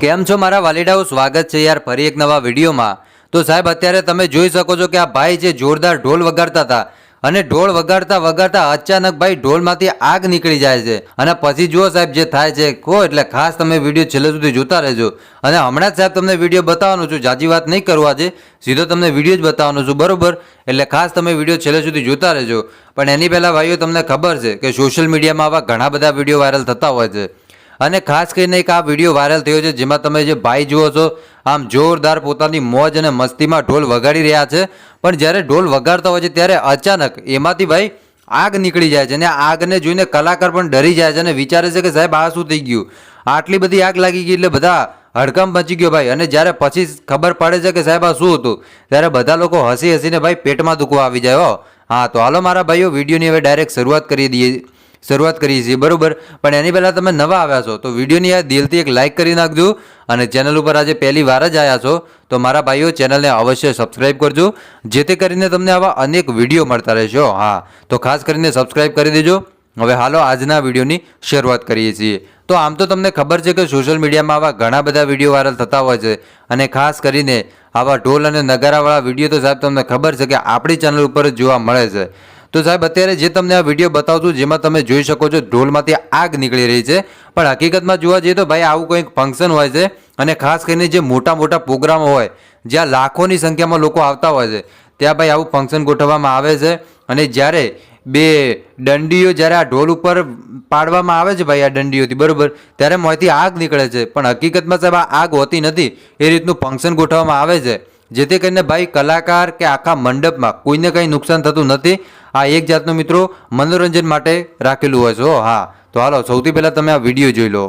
કેમ છો મારા વાલીડાઓ? સ્વાગત છે યાર ફરી એક નવા વિડીયોમાં. તો સાહેબ, અત્યારે તમે જોઈ શકો છો કે આ ભાઈ જે જોરદાર ઢોલ વગાડતા હતા અને ઢોલ વગાડતા વગાડતા અચાનક ભાઈ ઢોલમાંથી આગ નીકળી જાય છે. અને પછી જુઓ સાહેબ જે થાય છે કહો એટલે ખાસ તમે વીડિયો છેલ્લે સુધી જોતા રહેજો. અને હમણાં જ સાહેબ તમને વીડિયો બતાવવાનો છું, જાજી વાત નહીં કરવા આજે, સીધો તમને વીડિયો જ બતાવવાનો છું, બરોબર? એટલે ખાસ તમે વીડિયો છેલ્લે સુધી જોતા રહેજો. પણ એની પહેલાં ભાઈઓ, તમને ખબર છે કે સોશિયલ મીડિયામાં આવા ઘણા બધા વીડિયો વાયરલ થતા હોય છે. અને ખાસ કરીને એક આ વીડિયો વાયરલ થયો છે, જેમાં તમે જે ભાઈ જુઓ છો, આમ જોરદાર પોતાની મોજ અને મસ્તીમાં ઢોલ વગાડી રહ્યા છે. પણ જ્યારે ઢોલ વગાડતા હોય છે, ત્યારે અચાનક એમાંથી ભાઈ આગ નીકળી જાય છે અને આગને જોઈને કલાકાર પણ ડરી જાય છે અને વિચારે છે કે સાહેબ, આ શું થઈ ગયું? આટલી બધી આગ લાગી ગઈ એટલે બધા હડકંપ બચી ગયો ભાઈ. અને જ્યારે પછી ખબર પડે છે કે સાહેબ, આ શું હતું? ત્યારે બધા લોકો હસી હસીને ભાઈ પેટમાં દુખવા આવી જાય. હો. હા, તો હાલો મારા ભાઈઓ, વિડીયોની હવે ડાયરેક્ટ શરૂઆત કરી દઈએ. શરૂઆત કરીએ છીએ. બરાબર? પણ એની પહેલાં તમે નવા આવ્યા છો, તો વિડીયોની આ દિલથી એક લાઇક કરી નાખજો અને ચેનલ ઉપર આજે પહેલી વાર જ આવ્યા છો, તો મારા ભાઈઓ ચેનલને અવશ્ય સબસ્ક્રાઇબ કરજો, જેથી કરીને તમને આવા અનેક વીડિયો મળતા રહેશો. હા, તો ખાસ કરીને સબસ્ક્રાઇબ કરી દેજો. હવે હાલો આજના વિડીયોની શરૂઆત કરીએ છીએ. તો આમ તો તમને ખબર છે કે સોશિયલ મીડિયામાં આવા ઘણા બધા વીડિયો વાયરલ થતા હોય છે અને ખાસ કરીને આવા ઢોલ અને નગારાવાળા વીડિયો તો સાહેબ તમને ખબર છે કે આપણી ચેનલ ઉપર જોવા મળે છે. તો સાહેબ, અત્યારે જે તમને આ વીડિયો બતાવું છું, જેમાં તમે જોઈ શકો છો, ઢોલમાંથી આગ નીકળી રહી છે. પણ હકીકતમાં જોવા જઈએ તો ભાઈ, આવું કંઈક ફંક્શન હોય છે અને ખાસ કરીને જે મોટા મોટા પ્રોગ્રામો હોય, જ્યાં લાખોની સંખ્યામાં લોકો આવતા હોય છે, ત્યાં ભાઈ આવું ફંક્શન ગોઠવવામાં આવે છે. અને જ્યારે બે દંડીઓ જ્યારે આ ઢોલ ઉપર પાડવામાં આવે છે ભાઈ, આ દંડીઓથી, બરાબર? ત્યારે મોંથી આગ નીકળે છે. પણ હકીકતમાં સાહેબ, આ આગ હોતી નથી, એ રીતનું ફંક્શન ગોઠવવામાં આવે છે. જેથી કરીને ભાઈ કલાકાર કે આખા મંડપમાં કોઈને કંઈ નુકસાન થતું નથી. આ એક જાતનું મિત્રો મનોરંજન માટે રાખેલું હોય છે. હો, તો હાલો સૌથી પહેલાં તમે આ વીડિયો જોઈ લો.